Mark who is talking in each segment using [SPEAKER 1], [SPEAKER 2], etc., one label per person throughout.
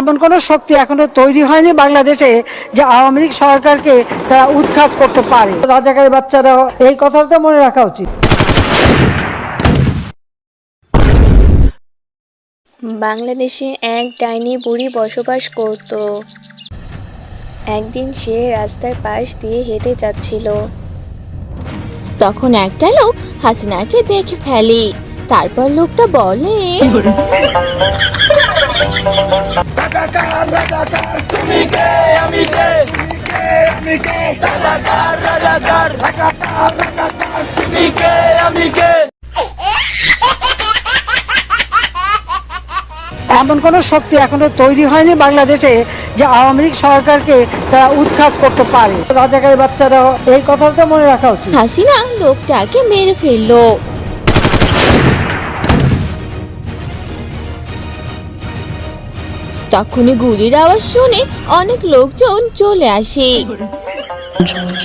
[SPEAKER 1] এমন কোনো শক্তি এখনও তৈরি হয়নি বাংলাদেশে যে আওয়ামী লীগ সরকারকে তারা উৎখাত করতে পারে। রাজাকারের বাচ্চারা এই কথাটা মনে রাখা উচিত।
[SPEAKER 2] বাংলাদেশে এক ডাইনি বুড়ি বসবাস করত। একদিন সে রাস্তার পাশ দিয়ে হেঁটে যাচ্ছিল।
[SPEAKER 3] তখন একটা লোক হাসিনাকে দেখে ফেলে। তারপর লোকটা বলে
[SPEAKER 1] এমন কোনো শক্তি এখনও তৈরি হয়নি বাংলাদেশে যে আওয়ামী লীগ সরকারকে তারা উৎখাত করতে পারে। রাজাকারের বাচ্চারা এই কথাটা মনে রাখা উচিত।
[SPEAKER 3] হাসিনা লোকটাকে মেরে ফেলল। তখনই গুলির আওয়াজ শুনে অনেক লোকজন চলে আসে।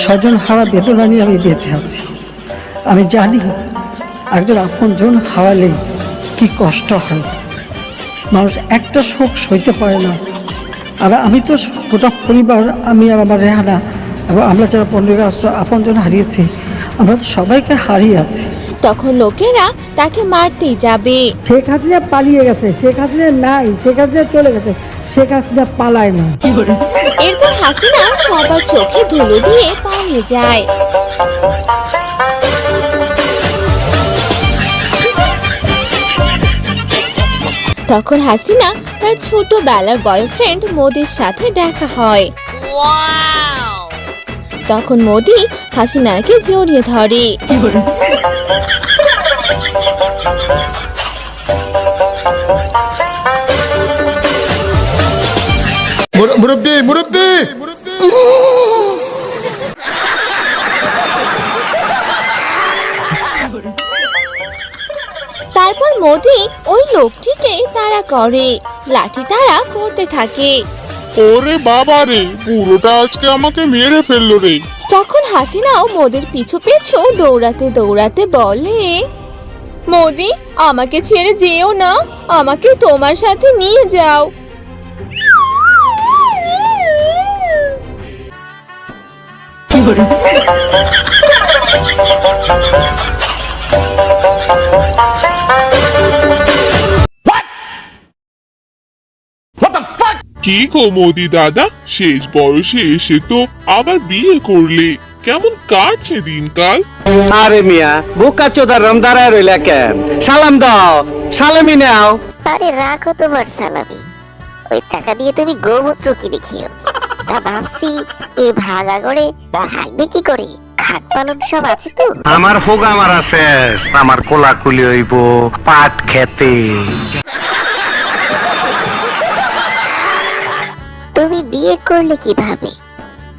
[SPEAKER 1] স্বজন হারা বেদনা নিয়ে আমি বেঁচে আছি। আমি জানি একজন আপনজন হারালেই কি কষ্ট হয়। মানুষ একটা শোক সইতে পারে না। আর আমি তো গোটা পরিবার, আমি আর আমার রেহানা এবং আমরা যারা পনেরো আগস্ট আপনজন হারিয়েছি, আমরা সবাইকে হারিয়ে আছি।
[SPEAKER 3] তখন লোকেরা তাকে মারতেই যাবে।
[SPEAKER 1] শেখ হাসিনা পালিয়ে গেছে শেখ হাসিনা নাই শেখ হাসিনা চলে গেছে শেখ হাসিনা পালায় না।
[SPEAKER 3] এরপর হাসিনা সবার চোখে ধুলো দিয়ে পালিয়ে যায়। তখন হাসিনা তার ছোটবেলার বয়ফ্রেন্ড মোদির সাথে দেখা হয়। তখন মোদি হাসিনাকে জড়িয়ে ধরে।
[SPEAKER 4] মুরব্বি মুরব্বি!
[SPEAKER 3] তারপর মোদি ওই লোকটিকে তাড়া করে লাঠি তাড়া করতে থাকে।
[SPEAKER 5] ওরে বাবা রে পুরোটা আজকে আমাকে মেরে ফেলল রে।
[SPEAKER 3] তখন হাসিনাও মোদের পিছু পিছু দৌড়াতে দৌড়াতে বলে মোদি আমাকে ছেড়ে যেও না আমাকে তোমার সাথে নিয়ে যাও।
[SPEAKER 5] কি গো মোদি দাদা? শেষ বয়সে এসে তো আবার বিয়ে করলে। কেমন কাটছে দিনকাল?
[SPEAKER 6] আরে মিয়া বোকা চোদার রম দাঁড়ায় রইলা কেন? সালাম দাও সালামি নাও।
[SPEAKER 7] আরে রাখো তোমার সালামি। ওই টাকা দিয়ে তুমি গোমূত্র কিনে খেও তা ভাবছি এই ভাগা করে ভাগবে কি করে? খাট পালন সব আছে তো।
[SPEAKER 6] আমার হোগা মারা শেষ আমার কোলাকুলি হইব পাট খেতে।
[SPEAKER 7] তুমি বিয়ে করলে কীভাবে?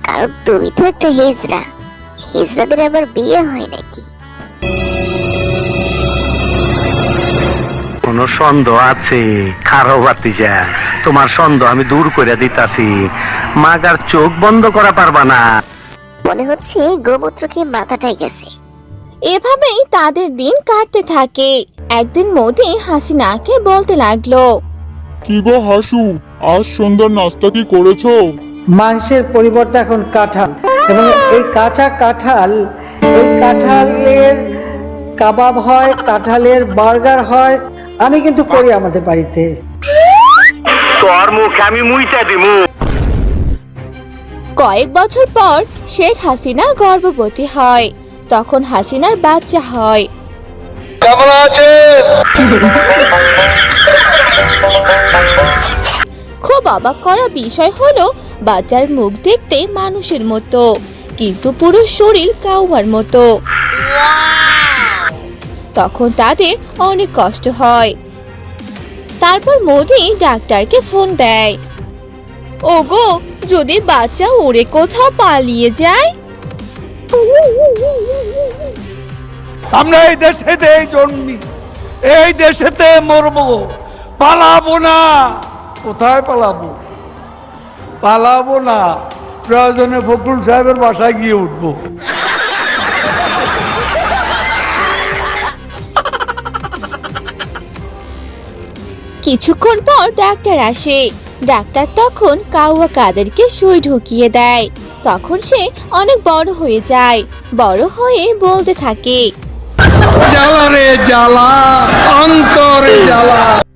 [SPEAKER 7] কারণ তুমি তো একটা হেজরা হেজরাদের আবার বিয়ে হয় নাকি?
[SPEAKER 6] কোন সন্দেহ আছে? খারো বাতিজা তোমার সন্দেহ আমি দূর করে দিতাছি। মাগার চোখ বন্ধ করা পারবা না।
[SPEAKER 7] মনে হচ্ছে গোমূত্র খেয়ে মাথাটাই গেছে।
[SPEAKER 3] এভাবেই তাদের দিন কাটতে থাকে। একদিন মোদি হাসিনাকে বলতে লাগল
[SPEAKER 5] কি গো হাসু আজ সন্ধ্যার নাস্তা কি করেছ?
[SPEAKER 1] মাংসের পরিবর্তে এখন কাঁঠাল। এবং এই কাঁচা কাঁঠাল এই কাঁঠালের কাবাব হয় কাঁঠালের বার্গার হয় আমি কিন্তু করি আমাদের বাড়িতে।
[SPEAKER 6] তোর মুখ আমি দিমু।
[SPEAKER 3] কয়েক বছর পর শেখ হাসিনা গর্ভবতী হয়। তখন হাসিনার বাচ্চা হয়। খুব অবাক করা বিষয় হলো বাচ্চার মুখ দেখতে মানুষের মতো, কিন্তু পুরো শরীর কাউয়ার মতো। তখন তাদের অনেক কষ্ট হয়। তারপর মোদি ডাক্তারকে ফোন দেয়। ওগো, যদি বাচ্চা ওরে কোথাও পালিয়ে যায়?
[SPEAKER 8] আমরা এই দেশেতে জন্মি। এই দেশেতে মরবো। পালাবো না। কোথায় পালাবো? পালাবো না। প্রয়োজনে ফখরুল সাহেবের বাসায় গিয়ে উঠবো।
[SPEAKER 3] কিছুক্ষণ পর ডাক্তার আসে। ডাক্তার তখন কাউয়া কাদেরকে সুই ঢুকিয়ে দেয়। তখন সে অনেক বড় হয়ে যায়। বড় হয়ে বলতে থাকে
[SPEAKER 8] জ্বালা রে জ্বালা অন্তরে জ্বালা।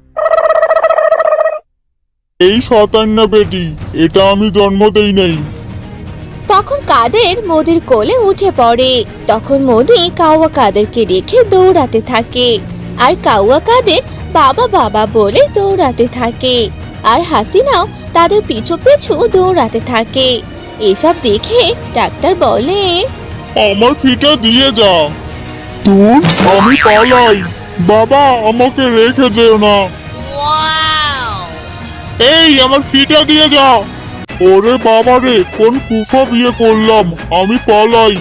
[SPEAKER 5] এই শতান্ন বেটি এটা আমি জন্ম দেই নাই।
[SPEAKER 3] তখন কাদের মোদির কোলে উঠে পড়ে। তখন মোদি কাউয়া কাদেরকে রেখে দৌড়াতে থাকে। আর কাউয়া কাদের বাবা বাবা বলে দৌড়াতে থাকে। আর হাসিনাও তাদের পিছু পিছু দৌড়াতে থাকে। এসব দেখে ডাক্তার বলে
[SPEAKER 5] আমার ফিটা দিয়ে যা। তুই আমি পালাই। বাবা আমাকে রেখে যেও না। এই আমার ফিটা দিয়ে যা ওরে বাবা রে কোন কুফা বিয়ে করলাম? আমি পালাই।